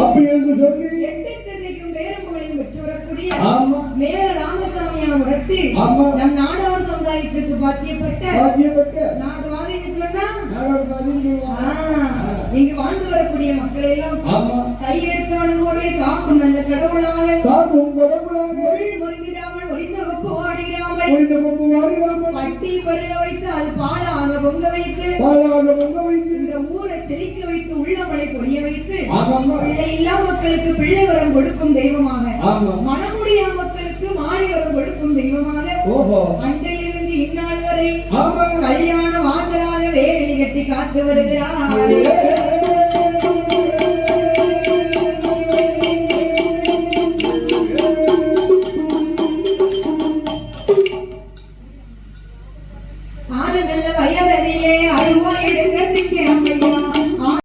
அப்படி என்று மேல ராமசாமியாம் உரத்தில் நம் நாடார் சமுதாயத்திற்கு பாத்தியப்பட்ட பாத்தியப்பட்ட நாடுவாதி வாழ்ந்து வரக்கூடிய மக்களை எல்லாம் கையெடுத்து வணங்குவோரை காக்கும் நல்ல கடவுளாக. காக்கும் ஒரிந்த கொப்பு வாடுகிறாமல் ஒரிந்த கொப்பு வைத்து அது பாலா பொங்க வைத்து பாலாக பொங்க வைத்து இந்த ஊரை செழிக்க வைத்து உள்ளமலை பொழிய வைத்து. பிள்ளை இல்லா மக்களுக்கு பிள்ளை வரம் கொடுக்கும் தெய்வமாக. மனமுடியா மக்களுக்கு மாறி வரம் கொடுக்கும் தெய்வமாக. ஓஹோ. அன்றிலிருந்து இந்நாள் வரை ஆமா கல்யாண வாசலாக வேலை கட்டி காத்து வருகிறார். ஆறு நல்ல வயவரிலே